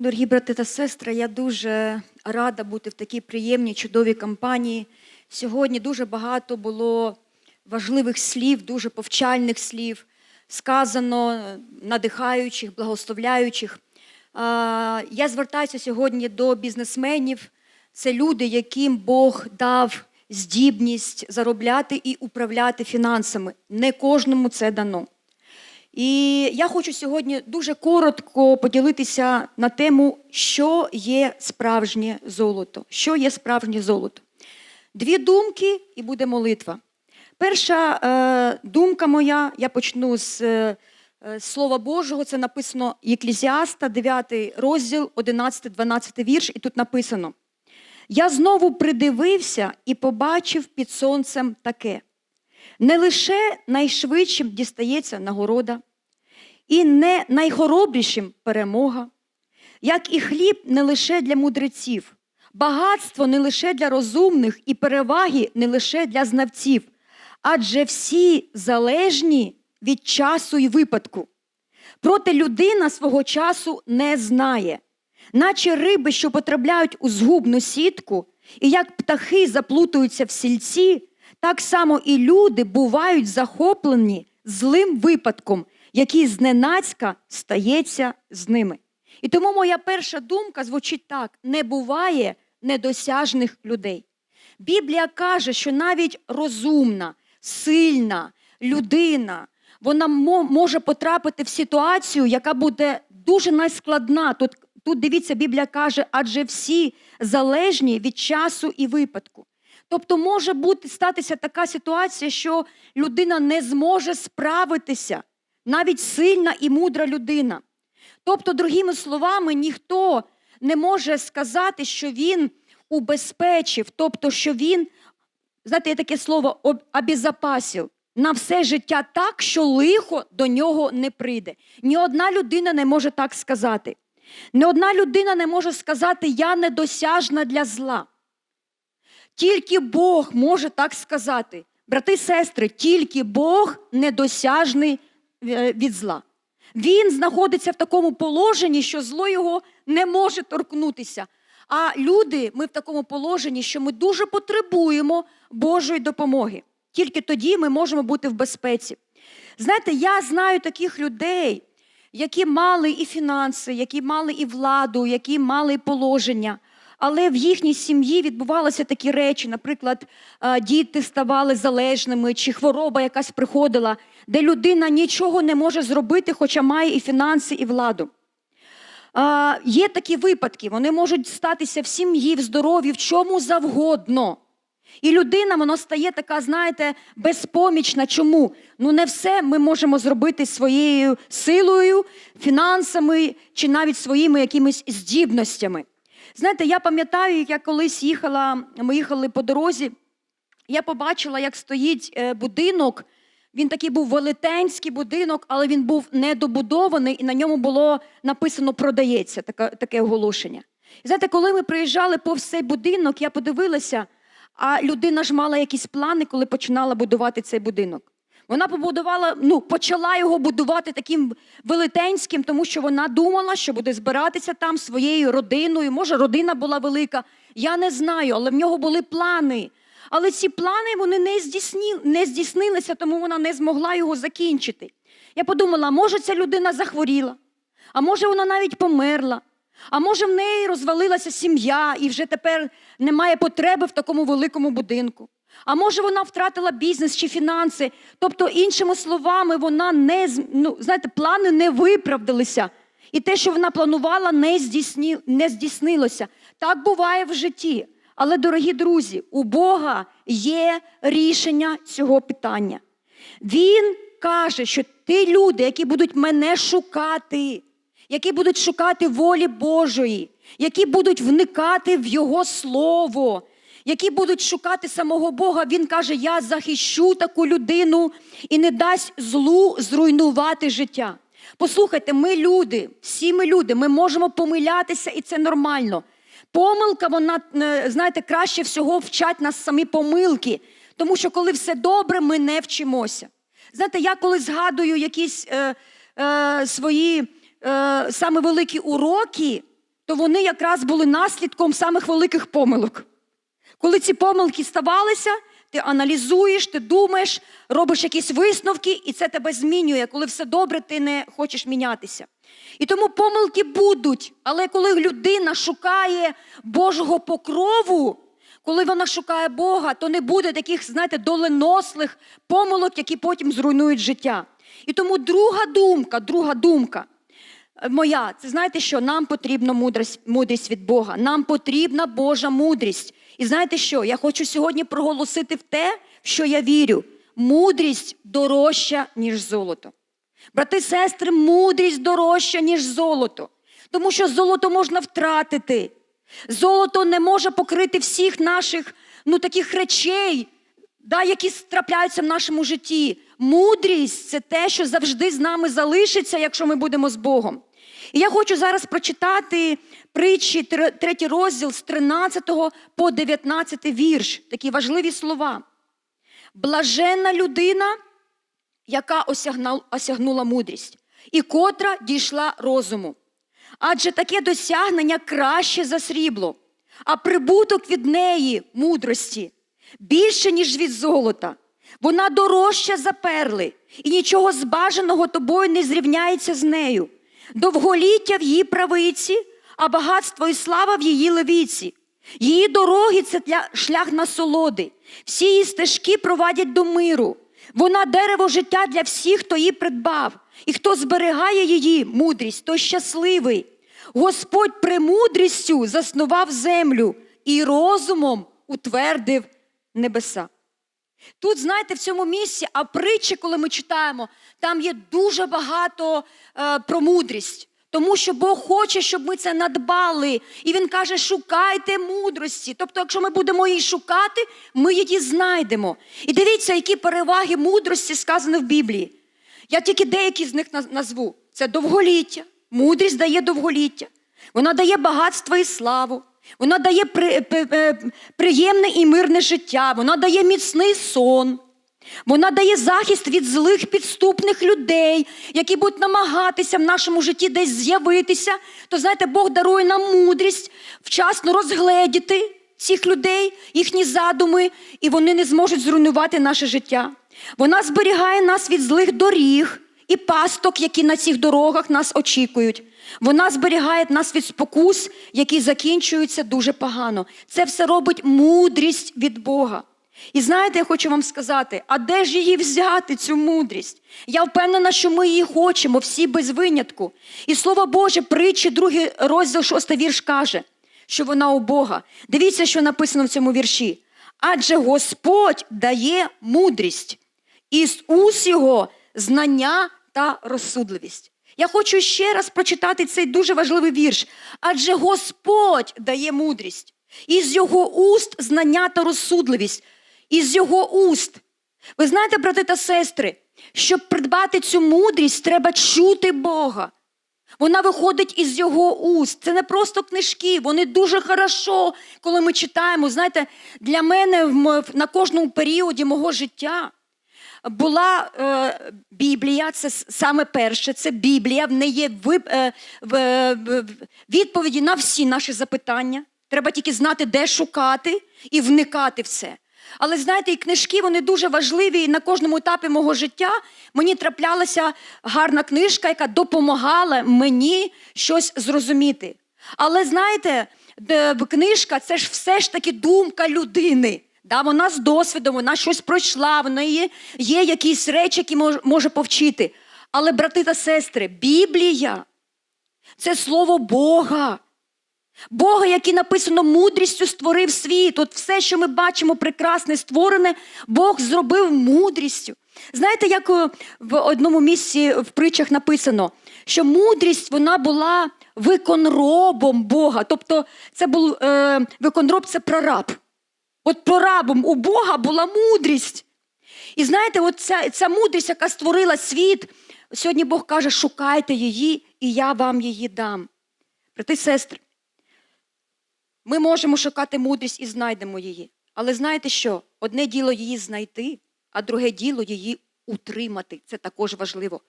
Дорогі брати та сестри, я дуже рада бути в такій приємній, чудовій компанії. Сьогодні дуже багато було важливих слів, дуже повчальних слів, сказано, надихаючих, благословляючих. Я звертаюся сьогодні до бізнесменів. Це люди, яким Бог дав здібність заробляти і управляти фінансами. Не кожному це дано. І я хочу сьогодні дуже коротко поділитися на тему, що є справжнє золото. Що є справжнє золото? Дві думки і буде молитва. Перша е, думка моя, я почну з е, е, Слова Божого, це написано Єклізіаста, 9 розділ, 11-12 вірш, і тут написано: Я знову придивився і побачив під сонцем таке. Не лише найшвидшим дістається нагорода, і не найхоробрішим перемога, як і хліб не лише для мудреців, багатство не лише для розумних, і переваги не лише для знавців, адже всі залежні від часу і випадку. Проте людина свого часу не знає, наче риби, що потрапляють у згубну сітку, і як птахи заплутуються в сільці, так само і люди бувають захоплені злим випадком, який зненацька стається з ними. І тому моя перша думка звучить так: не буває недосяжних людей. Біблія каже, що навіть розумна, сильна людина, вона може потрапити в ситуацію, яка буде дуже найскладна. Тут, тут дивіться, Біблія каже, адже всі залежні від часу і випадку. Тобто може бути статися така ситуація, що людина не зможе справитися, навіть сильна і мудра людина. Тобто, другими словами, ніхто не може сказати, що він убезпечив, тобто, що він, знаєте, є таке слово «об- обезопасив на все життя так, що лихо до нього не прийде. Ні одна людина не може так сказати. Ні одна людина не може сказати, я недосяжна для зла. Тільки Бог може так сказати. Брати і сестри, тільки Бог недосяжний від зла. Він знаходиться в такому положенні, що зло його не може торкнутися. А люди, ми в такому положенні, що ми дуже потребуємо Божої допомоги. Тільки тоді ми можемо бути в безпеці. Знаєте, я знаю таких людей, які мали і фінанси, які мали і владу, які мали і положення. Але в їхній сім'ї відбувалися такі речі, наприклад, е, діти ставали залежними, чи хвороба якась приходила, де людина нічого не може зробити, хоча має і фінанси, і владу. Є такі випадки, вони можуть статися в сім'ї, в здоров'ї, в чому завгодно. І людина вона стає така, знаєте, безпомічна. Чому? Ну не все ми можемо зробити своєю силою, фінансами чи навіть своїми якимись здібностями. Знаєте, я пам'ятаю, як я колись їхала, ми їхали по дорозі, я побачила, як стоїть е, будинок. Він такий був велетенський будинок, але він був недобудований, і на ньому було написано продається таке, таке оголошення. І знаєте, коли ми приїжджали повз цей будинок, я подивилася, а людина ж мала якісь плани, коли починала будувати цей будинок. Вона побудувала, ну, почала його будувати таким велетенським, тому що вона думала, що буде збиратися там своєю родиною. Може, родина була велика. Я не знаю, але в нього були плани. Але ці плани вони не, здійсні, не здійснилися, тому вона не змогла його закінчити. Я подумала, може ця людина захворіла, а може вона навіть померла, а може в неї розвалилася сім'я і вже тепер немає потреби в такому великому будинку. А може вона втратила бізнес чи фінанси. Тобто, іншими словами, вона не ну, знаєте, плани не виправдалися. І те, що вона планувала, не, здійсні, не здійснилося. Так буває в житті. Але, дорогі друзі, у Бога є рішення цього питання. Він каже, що ті люди, які будуть мене шукати, які будуть шукати волі Божої, які будуть вникати в Його Слово, які будуть шукати самого Бога, Він каже: Я захищу таку людину і не дасть злу зруйнувати життя. Послухайте, ми люди, всі ми люди, ми можемо помилятися, і це нормально. Помилка, вона, е, знаєте, краще всього вчать нас самі помилки, тому що коли все добре, ми не вчимося. Знаєте, я коли згадую якісь е, е, свої е, саме великі уроки, то вони якраз були наслідком самих великих помилок. Коли ці помилки ставалися, ти аналізуєш, ти думаєш, робиш якісь висновки, і це тебе змінює. Коли все добре, ти не хочеш мінятися. І тому помилки будуть, але коли людина шукає Божого покрову, коли вона шукає Бога, то не буде таких, знаєте, доленослих помилок, які потім зруйнують життя. І тому друга думка, друга думка е, моя, це знаєте що? Нам потрібна мудрість, мудрість від Бога. Нам потрібна Божа мудрість. І знаєте що? Я хочу сьогодні проголосити в те, в що я вірю. Мудрість дорожча, ніж золото. Брати, сестри, мудрість дорожча, ніж золото. Тому що золото можна втратити. Золото не може покрити всіх наших ну, таких речей, да, які трапляються в нашому житті. Мудрість це те, що завжди з нами залишиться, якщо ми будемо з Богом. І я хочу зараз прочитати притчі, третій розділ з 13 по 19 вірш. Такі важливі слова. Блаженна людина, яка осягнула мудрість, і котра дійшла розуму. Адже таке досягнення краще за срібло, а прибуток від неї мудрості більше, ніж від золота. Вона дорожча за перли, і нічого збажаного тобою не зрівняється з нею. Довголіття в її правиці, а багатство і слава в її левіці. Її дороги це шлях насолоди. Всі її стежки провадять до миру. Вона дерево життя для всіх, хто її придбав, і хто зберігає її мудрість, той щасливий. Господь премудрістю заснував землю і розумом утвердив небеса. Тут, знаєте, в цьому місці, а притчі, коли ми читаємо, там є дуже багато е, про мудрість. Тому що Бог хоче, щоб ми це надбали. І Він каже: шукайте мудрості. Тобто, якщо ми будемо її шукати, ми її знайдемо. І дивіться, які переваги мудрості сказано в Біблії. Я тільки деякі з них назву. Це довголіття. Мудрість дає довголіття. Вона дає багатство і славу. Вона дає при, при- приємне і мирне життя. Вона дає міцний сон. Вона дає захист від злих підступних людей, які будуть намагатися в нашому житті десь з'явитися. То знаєте, Бог дарує нам мудрість вчасно розгледіти цих людей, їхні задуми, і вони не зможуть зруйнувати наше життя. Вона зберігає нас від злих доріг і пасток, які на цих дорогах нас очікують. Вона зберігає нас від спокус, які закінчуються дуже погано. Це все робить мудрість від Бога. І знаєте, я хочу вам сказати, а де ж її взяти, цю мудрість? Я впевнена, що ми її хочемо, всі без винятку. І слово Боже, притчі, другий розділ, шостий вірш каже, що вона у Бога. Дивіться, що написано в цьому вірші. Адже Господь дає мудрість, і з уст його знання та розсудливість. Я хочу ще раз прочитати цей дуже важливий вірш. Адже Господь дає мудрість, і з його уст знання та розсудливість, і з його уст. Ви знаєте, брати та сестри, щоб придбати цю мудрість, треба чути Бога. Вона виходить із його уст. Це не просто книжки, вони дуже хорошо, коли ми читаємо. Знаєте, для мене на кожному періоді мого життя була е, Біблія, це саме перше, це Біблія, в неї є ви, е, в, відповіді на всі наші запитання. Треба тільки знати, де шукати і вникати в це. Але знаєте, і книжки вони дуже важливі. І на кожному етапі мого життя мені траплялася гарна книжка, яка допомагала мені щось зрозуміти. Але знаєте, книжка це ж все ж таки думка людини. Да, вона з досвідом, вона щось пройшла, в неї є якісь речі, які може повчити. Але, брати та сестри, Біблія це слово Бога. Бога, який написано мудрістю створив світ. От все, що ми бачимо, прекрасне, створене, Бог зробив мудрістю. Знаєте, як е, в одному місці в притчах написано, що мудрість вона була виконробом Бога. Тобто, це був е, виконроб це прораб. От прорабом у Бога була мудрість. І знаєте, от ця, ця мудрість, яка створила світ, сьогодні Бог каже: шукайте її, і я вам її дам. Брати сестри, ми можемо шукати мудрість і знайдемо її. Але знаєте що? Одне діло її знайти, а друге діло її утримати. Це також важливо.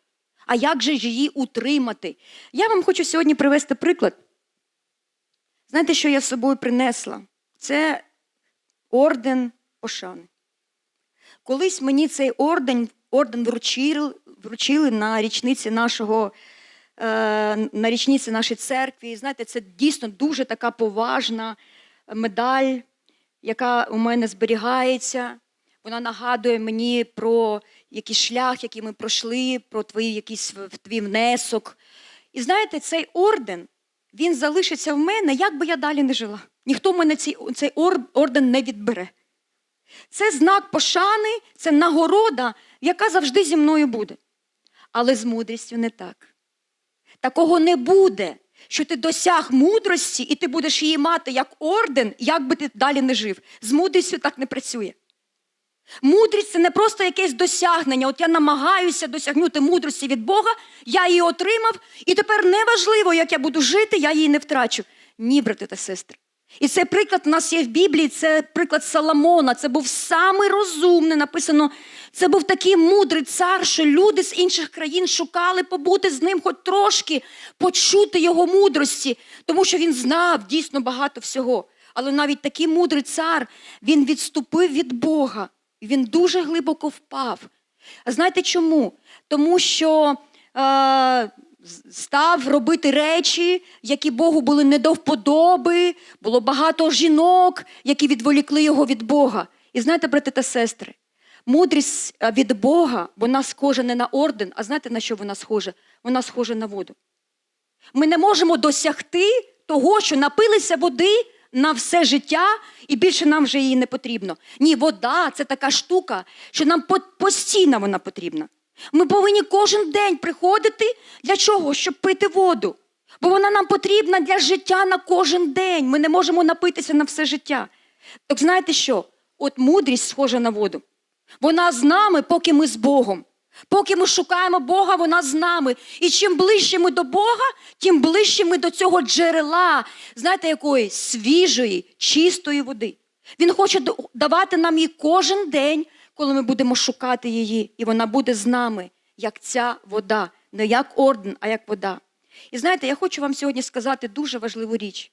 А як же ж її утримати? Я вам хочу сьогодні привести приклад. Знаєте, що я з собою принесла? Це орден пошани. Колись мені цей орден, орден вручили, вручили на річниці нашого, е, на річниці нашої церкви. І знаєте, це дійсно дуже така поважна медаль, яка у мене зберігається. Вона нагадує мені про якийсь шлях, який ми пройшли, про твій якийсь твій внесок. І знаєте, цей орден, він залишиться в мене, як би я далі не жила. Ніхто в мене цей, цей орден не відбере. Це знак пошани, це нагорода, яка завжди зі мною буде. Але з мудрістю не так. Такого не буде, що ти досяг мудрості, і ти будеш її мати як орден, як би ти далі не жив. З мудрістю так не працює. Мудрість це не просто якесь досягнення. От я намагаюся досягнути мудрості від Бога, я її отримав, і тепер неважливо, як я буду жити, я її не втрачу. Ні, брати та сестри. І цей приклад у нас є в Біблії, це приклад Соломона. Це був самий розумний, написано. Це був такий мудрий цар, що люди з інших країн шукали побути з ним хоч трошки, почути його мудрості, тому що він знав дійсно багато всього. Але навіть такий мудрий цар, він відступив від Бога. Він дуже глибоко впав. А знаєте чому? Тому що е, став робити речі, які Богу були не до вподоби, було багато жінок, які відволікли його від Бога. І знаєте, брати та сестри, мудрість е, від Бога, вона схожа не на орден, а знаєте, на що вона схожа? Вона схожа на воду. Ми не можемо досягти того, що напилися води на все життя, і більше нам вже її не потрібно. Ні, вода це така штука, що нам постійно вона потрібна. Ми повинні кожен день приходити для чого? Щоб пити воду. Бо вона нам потрібна для життя на кожен день. Ми не можемо напитися на все життя. Так знаєте що? От мудрість схожа на воду. Вона з нами, поки ми з Богом. Поки ми шукаємо Бога, вона з нами. І чим ближче ми до Бога, тим ближче ми до цього джерела, знаєте, якої свіжої, чистої води. Він хоче давати нам її кожен день, коли ми будемо шукати її, і вона буде з нами, як ця вода, не як орден, а як вода. І знаєте, я хочу вам сьогодні сказати дуже важливу річ.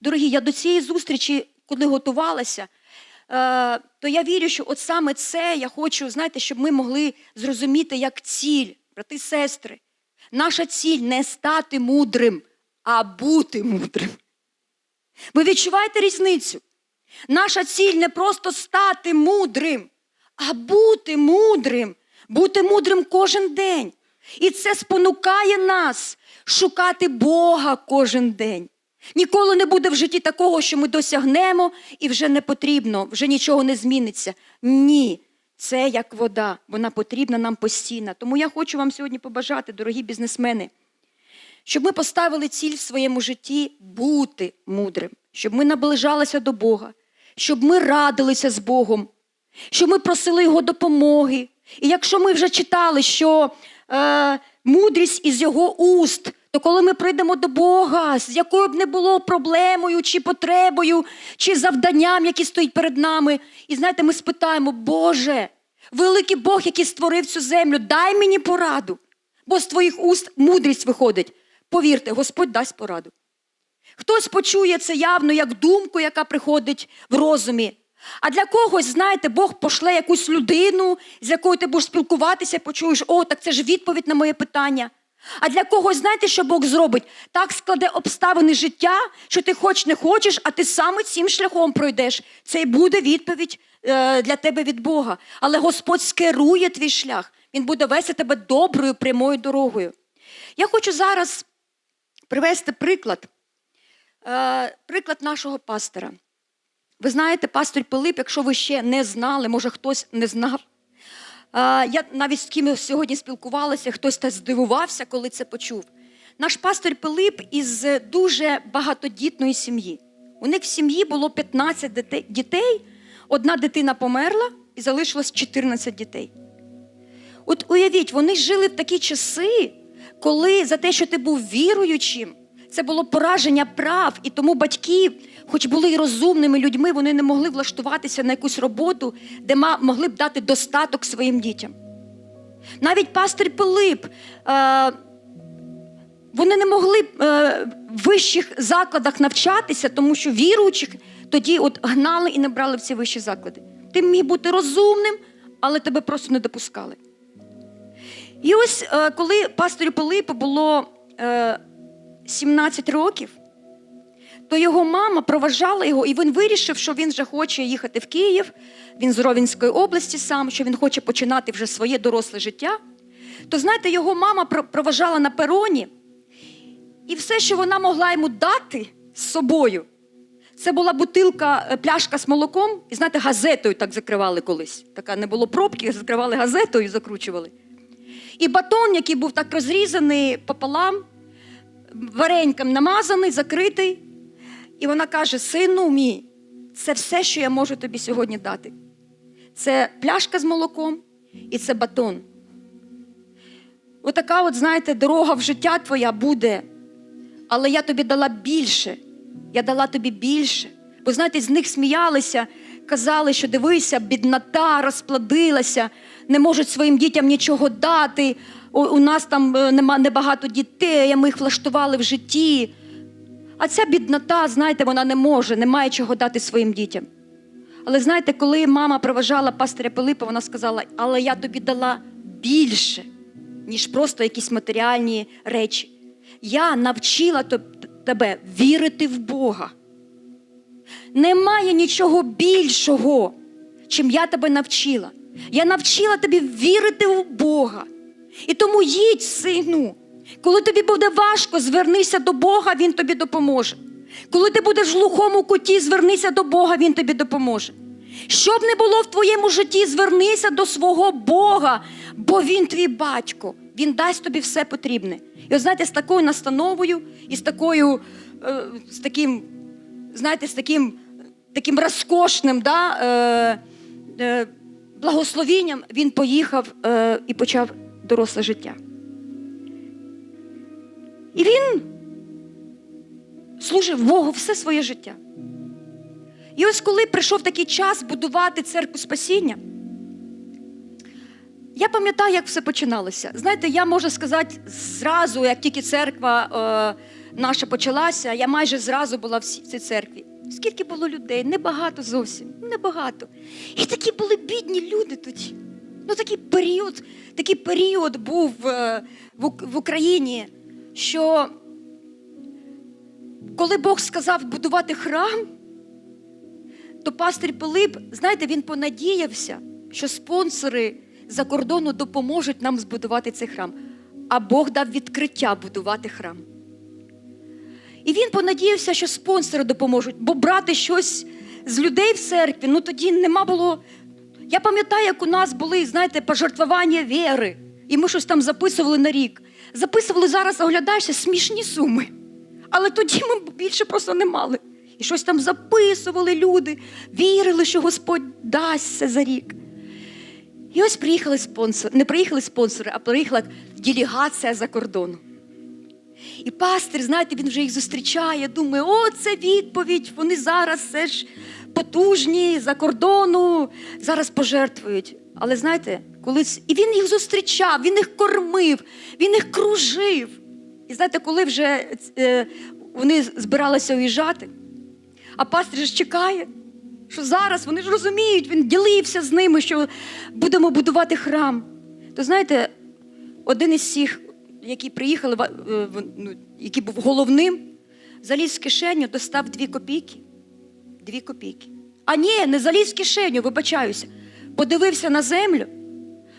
Дорогі, я до цієї зустрічі, коли готувалася, е, то я вірю, що от саме це я хочу, знаєте, щоб ми могли зрозуміти як ціль, брати, і сестри. Наша ціль не стати мудрим, а бути мудрим. Ви відчуваєте різницю? Наша ціль не просто стати мудрим, а бути мудрим, бути мудрим кожен день. І це спонукає нас шукати Бога кожен день. Ніколи не буде в житті такого, що ми досягнемо і вже не потрібно, вже нічого не зміниться. Ні, це як вода, вона потрібна нам постійно. Тому я хочу вам сьогодні побажати, дорогі бізнесмени, щоб ми поставили ціль в своєму житті бути мудрим, щоб ми наближалися до Бога, щоб ми радилися з Богом, щоб ми просили Його допомоги. І якщо ми вже читали, що е, мудрість із його уст, то коли ми прийдемо до Бога, з якою б не було проблемою, чи потребою, чи завданням, які стоїть перед нами, і знаєте, ми спитаємо, Боже, великий Бог, який створив цю землю, дай мені пораду, бо з твоїх уст мудрість виходить. Повірте, Господь дасть пораду. Хтось почує це явно як думку, яка приходить в розумі. А для когось, знаєте, Бог пошле якусь людину, з якою ти будеш спілкуватися, почуєш, о, так це ж відповідь на моє питання. А для когось, знаєте, що Бог зробить? Так складе обставини життя, що ти хоч не хочеш, а ти саме цим шляхом пройдеш. Це й буде відповідь е, для тебе від Бога. Але Господь скерує твій шлях. Він буде вести тебе доброю прямою дорогою. Я хочу зараз привести приклад, е, приклад нашого пастора. Ви знаєте, пастор Пилип, якщо ви ще не знали, може хтось не знав. Я навіть з ким сьогодні спілкувалася, хтось та здивувався, коли це почув. Наш пастор Пилип із дуже багатодітної сім'ї. У них в сім'ї було 15 дітей, одна дитина померла і залишилось 14 дітей. От уявіть, вони жили в такі часи, коли за те, що ти був віруючим, це було пораження прав, і тому батьки, хоч були і розумними людьми, вони не могли влаштуватися на якусь роботу, де могли б дати достаток своїм дітям. Навіть пастор Пилип, е, Вони не могли е, в вищих закладах навчатися, тому що віруючих тоді от гнали і не брали в ці вищі заклади. Ти міг бути розумним, але тебе просто не допускали. І ось е, коли пастору Пилипу було 17 років, то його мама проважала його, і він вирішив, що він вже хоче їхати в Київ, він з Ровенської області сам, що він хоче починати вже своє доросле життя. То знаєте, його мама проважала на пероні, і все, що вона могла йому дати з собою, це була бутилка, е, пляшка з молоком, і знаєте, газетою так закривали колись. Така не було пробки, закривали газетою закручували. І батон, який був так розрізаний пополам, вареньком намазаний, закритий. І вона каже: Сину мій, це все, що я можу тобі сьогодні дати. Це пляшка з молоком і це батон. Отака, от, знаєте, дорога в життя твоя буде. Але я тобі дала більше. Я дала тобі більше. Бо знаєте, з них сміялися, казали, що дивися, біднота розплодилася, не можуть своїм дітям нічого дати. У, нас там е, нема небагато дітей, ми їх влаштували в житті. А ця біднота, знаєте, вона не може, не має чого дати своїм дітям. Але знаєте, коли мама проважала пастиря Пилипа, вона сказала: Але я тобі дала більше, ніж просто якісь матеріальні речі. Я навчила тебе вірити в Бога. Немає нічого більшого, чим я тебе навчила. Я навчила тобі вірити в Бога. І тому їдь, сину. Коли тобі буде важко, звернися до Бога, Він тобі допоможе. Коли ти будеш в глухому куті, звернися до Бога, Він тобі допоможе. Що б не було в твоєму житті, звернися до свого Бога, бо Він твій батько. Він дасть тобі все потрібне. І от знаєте, з такою настановою і з такою, е, з таким, знаєте, з таким, таким розкошним да, е, е, благословінням він поїхав і почав доросле життя. І він служив Богу все своє життя. І ось коли прийшов такий час будувати церкву спасіння, я пам'ятаю, як все починалося. Знаєте, я можу сказати, зразу, як тільки церква е, наша почалася, я майже зразу була в цій церкві. Скільки було людей? Небагато зовсім, небагато. І такі були бідні люди тоді. Ну, такий період, такий період був е, в, Україні, що коли Бог сказав будувати храм, то пастир Пилип, знаєте, він понадіявся, що спонсори за кордону допоможуть нам збудувати цей храм. А Бог дав відкриття будувати храм. І він понадіявся, що спонсори допоможуть, бо брати щось з людей в церкві, ну тоді нема було. Я пам'ятаю, як у нас були, знаєте, пожертвування віри, і ми щось там записували на рік. Записували зараз, оглядаєшся, смішні суми. Але тоді ми більше просто не мали. І щось там записували люди, вірили, що Господь дасть це за рік. І ось приїхали спонсори, не приїхали спонсори, а приїхала делегація за кордону. І пастир, знаєте, він вже їх зустрічає, думає, о, це відповідь. Вони зараз все ж потужні за кордону, зараз пожертвують. Але знаєте, колись і він їх зустрічав, він їх кормив, він їх кружив. І знаєте, коли вже е, вони збиралися уїжджати, а пастир ж чекає, що зараз вони ж розуміють, він ділився з ними, що будемо будувати храм. То знаєте, один із всіх, які приїхали, е, ну, який був головним, заліз в кишеню, достав дві копійки. Дві копійки. А ні, не заліз в кишеню, вибачаюся. Подивився на землю,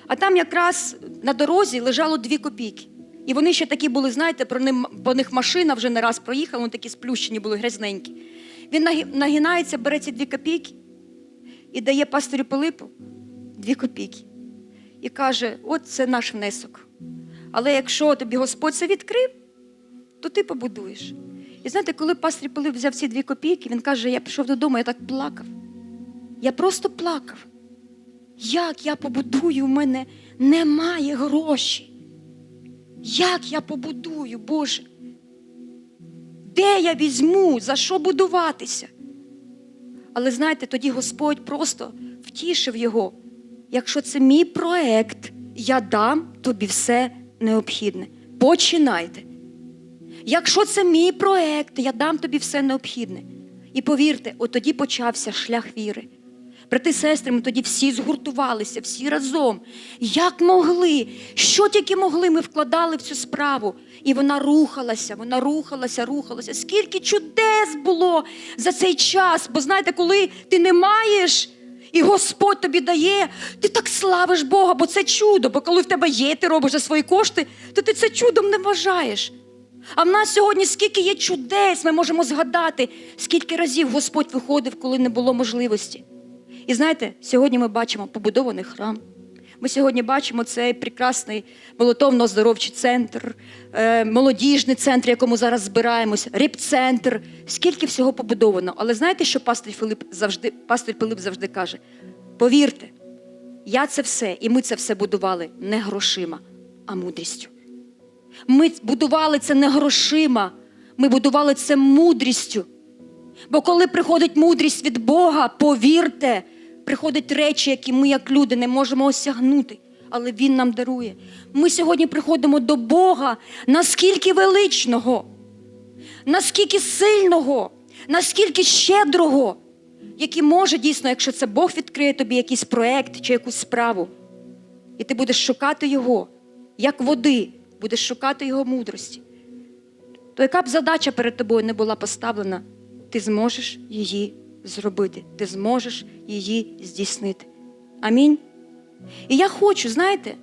а там якраз на дорозі лежало дві копійки. І вони ще такі були, знаєте, про ним, по них машина вже не раз проїхала, вони такі сплющені були, грязненькі. Він нагинається, бере ці дві копійки і дає пастирю Пилипу дві копійки. І каже: от це наш внесок. Але якщо тобі Господь це відкрив, то ти побудуєш. І знаєте, коли пастир Пилип взяв ці дві копійки, він каже: я пішов додому, я так плакав. Я просто плакав. Як я побудую, у мене немає грошей. Як я побудую, Боже? Де я візьму, за що будуватися? Але знаєте, тоді Господь просто втішив його. Якщо це мій проект, я дам тобі все необхідне. Починайте. Якщо це мій проект, я дам тобі все необхідне. І повірте, от тоді почався шлях віри. Брати, сестри, ми тоді всі згуртувалися, всі разом. Як могли, що тільки могли, ми вкладали в цю справу. І вона рухалася, вона рухалася, рухалася. Скільки чудес було за цей час. Бо знаєте, коли ти не маєш, і Господь тобі дає, ти так славиш Бога, бо це чудо. Бо коли в тебе є, ти робиш за свої кошти, то ти це чудом не вважаєш. А в нас сьогодні скільки є чудес, ми можемо згадати, скільки разів Господь виходив, коли не було можливості. І знаєте, сьогодні ми бачимо побудований храм. Ми сьогодні бачимо цей прекрасний молотовно-оздоровчий центр, е, молодіжний центр, якому зараз збираємось, реп-центр. Скільки всього побудовано. Але знаєте, що пастор Филип завжди, пастор Пилип завжди каже? Повірте, я це все, і ми це все будували не грошима, а мудрістю. Ми будували це не грошима, ми будували це мудрістю. Бо коли приходить мудрість від Бога, повірте, приходять речі, які ми, як люди, не можемо осягнути, але Він нам дарує. Ми сьогодні приходимо до Бога наскільки величного, наскільки сильного, наскільки щедрого, який може дійсно, якщо це Бог відкриє тобі якийсь проект чи якусь справу, і ти будеш шукати Його, як води, будеш шукати Його мудрості, то яка б задача перед тобою не була поставлена, ти зможеш її зробити, ти зможеш її здійснити. Амінь. І я хочу, знаєте,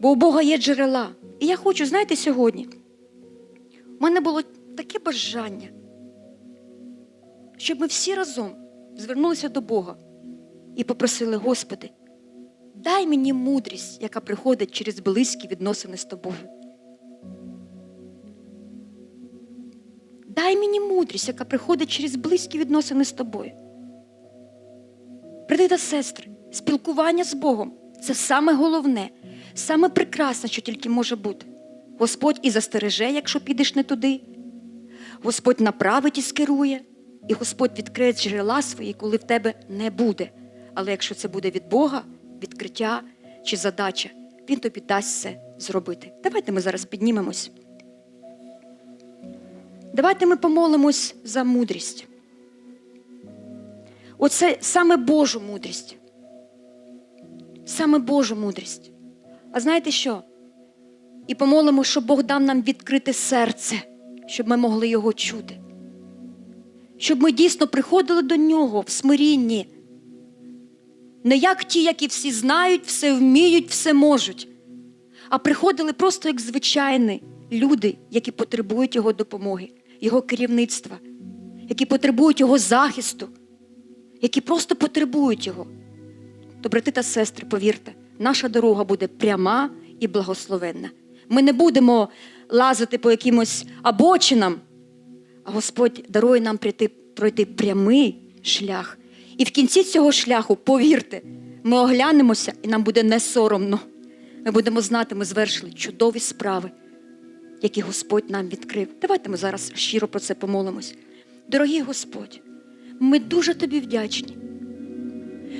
бо у Бога є джерела. І я хочу, знаєте, сьогодні. У мене було таке бажання, щоб ми всі разом звернулися до Бога і попросили, Господи, дай мені мудрість, яка приходить через близькі відносини з тобою. Дай мені мудрість, яка приходить через близькі відносини з тобою. Брати та сестри, спілкування з Богом це саме головне, саме прекрасне, що тільки може бути. Господь і застереже, якщо підеш не туди. Господь направить і скерує, і Господь відкриє джерела свої, коли в тебе не буде. Але якщо це буде від Бога, відкриття чи задача, Він тобі дасть це зробити. Давайте ми зараз піднімемось. Давайте ми помолимось за мудрість. Оце саме Божу мудрість. Саме Божу мудрість. А знаєте що? І помолимо, щоб Бог дав нам відкрите серце, щоб ми могли його чути. Щоб ми дійсно приходили до нього в смирінні. Не як ті, які всі знають, все вміють, все можуть, а приходили просто як звичайні люди, які потребують його допомоги, його керівництва, які потребують його захисту, які просто потребують його. То, брати та сестри, повірте, наша дорога буде пряма і благословенна. Ми не будемо лазити по якимось обочинам, а Господь дарує нам прийти, пройти прямий шлях. І в кінці цього шляху, повірте, ми оглянемося, і нам буде не соромно. Ми будемо знати, ми звершили чудові справи, які Господь нам відкрив. Давайте ми зараз щиро про це помолимось. Дорогий Господь, ми дуже тобі вдячні.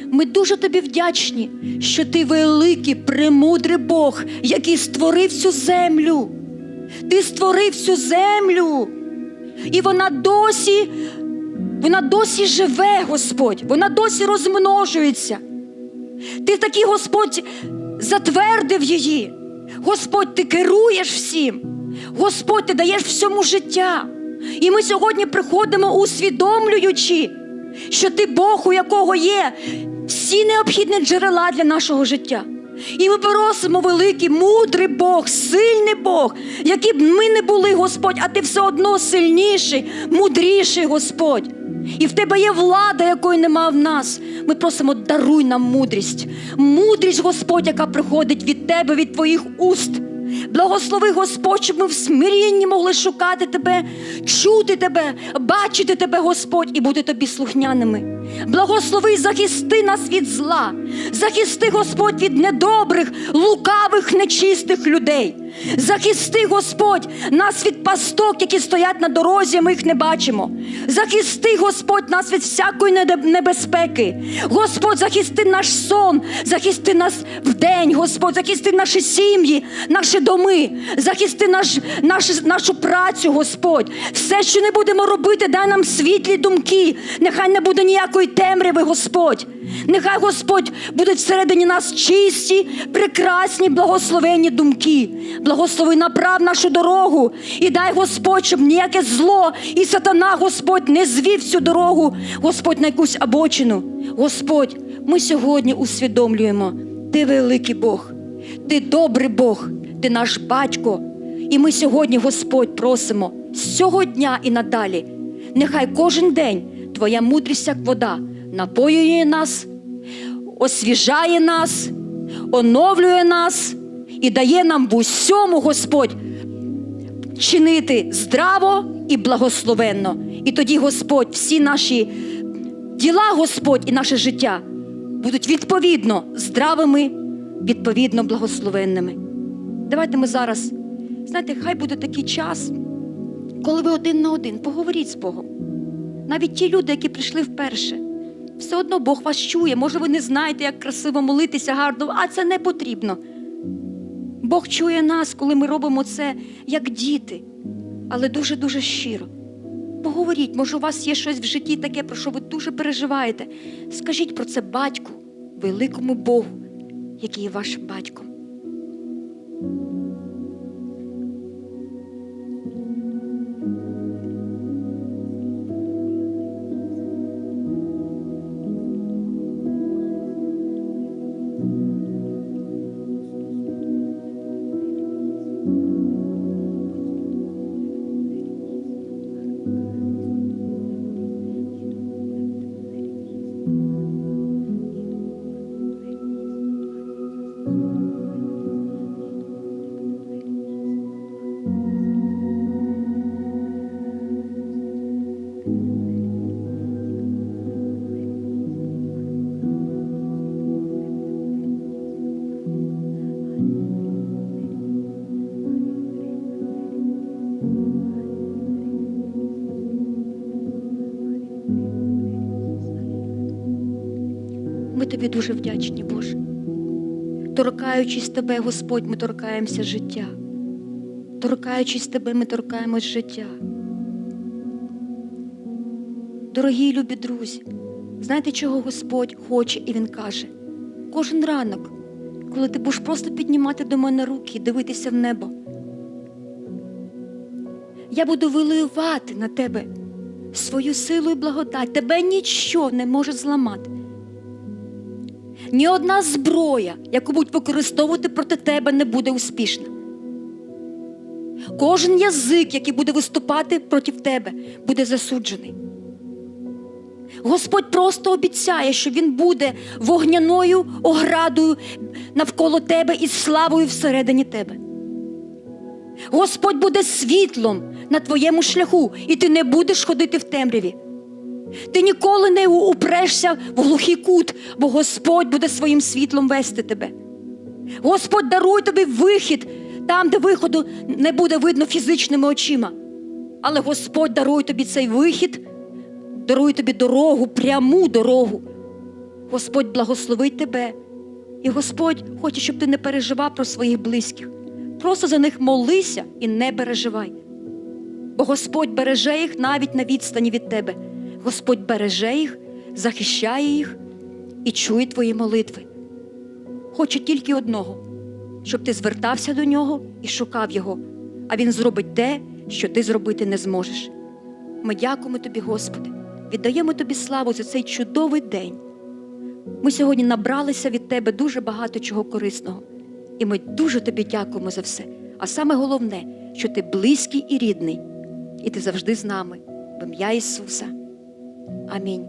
Ми дуже тобі вдячні, що ти великий, премудрий Бог, який створив цю землю. Ти створив цю землю. І вона досі, вона досі живе, Господь, вона досі розмножується. Ти такий Господь затвердив її. Господь, ти керуєш всім. Господь, ти даєш всьому життя. І ми сьогодні приходимо усвідомлюючи, що ти Бог, у якого є всі необхідні джерела для нашого життя. І ми просимо великий, мудрий Бог, сильний Бог, який б ми не були, Господь, а ти все одно сильніший, мудріший Господь. І в тебе є влада, якої нема в нас. Ми просимо, даруй нам мудрість. Мудрість, Господь, яка приходить від тебе, від твоїх уст. Благослови Господь, щоб ми в смирінні могли шукати Тебе, чути Тебе, бачити Тебе, Господь, і бути Тобі слухняними. Благослови, захисти нас від зла. Захисти, Господь, від недобрих, лукавих, нечистих людей. Захисти, Господь, нас від пасток, які стоять на дорозі, ми їх не бачимо. Захисти, Господь, нас від всякої небезпеки. Господь, захисти наш сон, захисти нас вдень, Господь, захисти наші сім'ї, наші доми, захисти наш, наш, нашу працю, Господь. Все, що не будемо робити, дай нам світлі думки. Нехай не буде ніякої темряви, Господь. Нехай Господь будуть всередині нас чисті, прекрасні, благословенні думки. Благослови направ нашу дорогу і дай Господь, щоб ніяке зло і сатана, Господь, не звів цю дорогу, Господь, на якусь обочину. Господь, ми сьогодні усвідомлюємо, ти великий Бог, ти добрий Бог, ти наш батько. І ми сьогодні, Господь, просимо з цього дня і надалі. Нехай кожен день Твоя мудрість, як вода, напоює нас, освіжає нас, оновлює нас і дає нам в усьому, Господь, чинити здраво і благословенно. І тоді, Господь, всі наші діла, Господь, і наше життя будуть відповідно здравими, відповідно благословенними. Давайте ми зараз, знаєте, хай буде такий час, коли ви один на один поговоріть з Богом. Навіть ті люди, які прийшли вперше, все одно Бог вас чує. Може, ви не знаєте, як красиво молитися гарно, а це не потрібно. Бог чує нас, коли ми робимо це як діти, але дуже-дуже щиро. Поговоріть, може, у вас є щось в житті таке, про що ви дуже переживаєте. Скажіть про це батьку, великому Богу, який є вашим батьком. Ми тобі дуже вдячні, Боже. Торкаючись тебе, Господь, ми торкаємося життя. Торкаючись тебе, ми торкаємось життя. Дорогі любі друзі, знаєте, чого Господь хоче і Він каже? Кожен ранок, коли ти будеш просто піднімати до мене руки і дивитися в небо, я буду виливати на тебе свою силу і благодать. Тебе нічого не може зламати. Ні одна зброя, яку будуть використовувати проти тебе, не буде успішна. Кожен язик, який буде виступати проти тебе, буде засуджений. Господь просто обіцяє, що Він буде вогняною оградою навколо тебе і славою всередині тебе. Господь буде світлом на твоєму шляху, і ти не будеш ходити в темряві. Ти ніколи не упрешся в глухий кут, бо Господь буде своїм світлом вести тебе. Господь дарує тобі вихід там, де виходу не буде видно фізичними очима. Але Господь дарує тобі цей вихід, дарує тобі дорогу, пряму дорогу. Господь благословить тебе. І Господь хоче, щоб ти не переживав про своїх близьких. Просто за них молися і не переживай. Бо Господь береже їх навіть на відстані від тебе. Господь береже їх, захищає їх і чує твої молитви. Хоче тільки одного, щоб ти звертався до нього і шукав його, а він зробить те, що ти зробити не зможеш. Ми дякуємо тобі, Господи, віддаємо тобі славу за цей чудовий день. Ми сьогодні набралися від тебе дуже багато чого корисного, і ми дуже тобі дякуємо за все. А саме головне, що ти близький і рідний, і ти завжди з нами в ім'я Ісуса. Амінь.